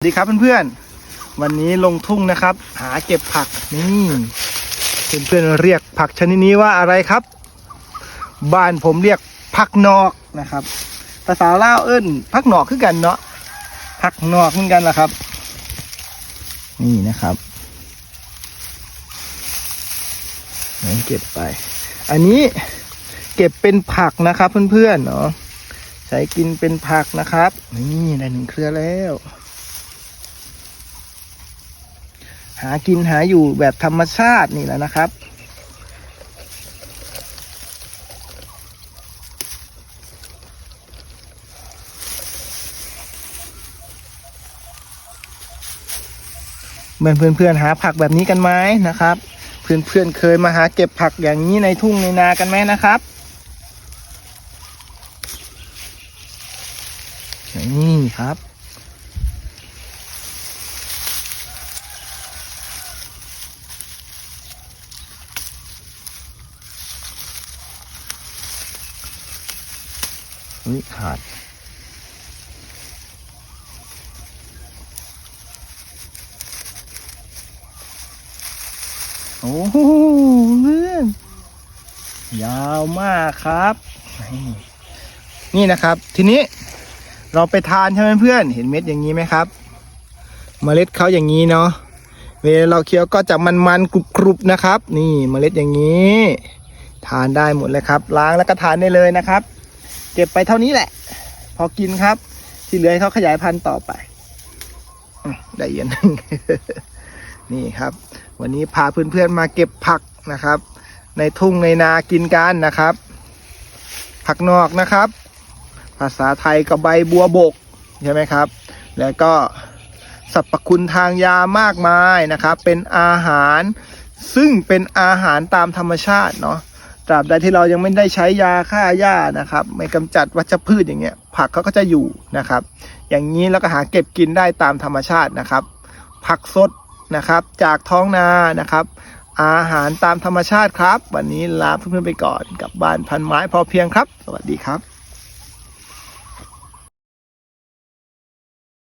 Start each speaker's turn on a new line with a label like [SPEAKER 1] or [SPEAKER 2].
[SPEAKER 1] สวัสดีครับเพื่อนๆ วันนี้ลงทุ่งนะครับ หาเก็บผักนี่เพื่อนๆเรียกผักชนิดนี้ว่าอะไรครับ บ้านผมเรียกผักนอกนะครับ ภาษาลาวเอิ้นผักนอกคือกันเนาะผักนอกเหมือนกันแหละครับ นี่นะครับไหนเก็บไป อันนี้เก็บเป็นผักนะครับเพื่อนๆเนาะใช้กินเป็นผักนะครับ นี่ได้หนึ่งเครือแล้ว หากินหาอยู่แบบธรรมชาตินี่แหละนะครับเพื่อนเพื่อนเพื่อนๆหาผักแบบนี้กันไหมนะครับ เพื่อนเพื่อนเคยมาหาเก็บผักอย่างนี้ในทุ่งในนากันไหมนะครับนี่ครับ นี่ขาด โอ้โหเพื่อนยาวมากครับ นี่นะครับ ทีนี้เราไปทานใช่ไหมเพื่อน เห็นเม็ดอย่างนี้ไหมครับเมล็ดเขาอย่างนี้เนาะเวลาเราเคี้ยวก็จะมันๆกรุบๆนะครับ นี่เมล็ดอย่างนี้ ทานได้หมดเลยครับ ล้างแล้วก็ทานได้เลยนะครับ เก็บไปเท่านี้แหละ พอกินครับ ที่เหลือให้เขาขยายพันธุ์ต่อไปอได้เย็นนี่ครับ วันนี้พาเพื่อนๆมาเก็บผักนะครับ ในทุ่งในนากินกันนะครับ ผักนอกนะครับ ภาษาไทยก็ใบบัวบกใช่ไหมครับ แล้วก็สรรพคุณทางยามากมายนะครับ เป็นอาหาร ซึ่งเป็นอาหารตามธรรมชาติเนาะ ตราบใดที่เรายังไม่ได้ใช้ยาฆ่าหญ้านะครับ ไม่กำจัดวัชพืชอย่างเงี้ย ผักเขาก็จะอยู่นะครับ อย่างนี้แล้วก็หาเก็บกินได้ตามธรรมชาตินะครับ ผักสดนะครับ จากท้องนานะครับ อาหารตามธรรมชาติครับ วันนี้ลาเพื่อนๆไปก่อนกับบ้านพันไม้พอเพียงครับ สวัสดีครับ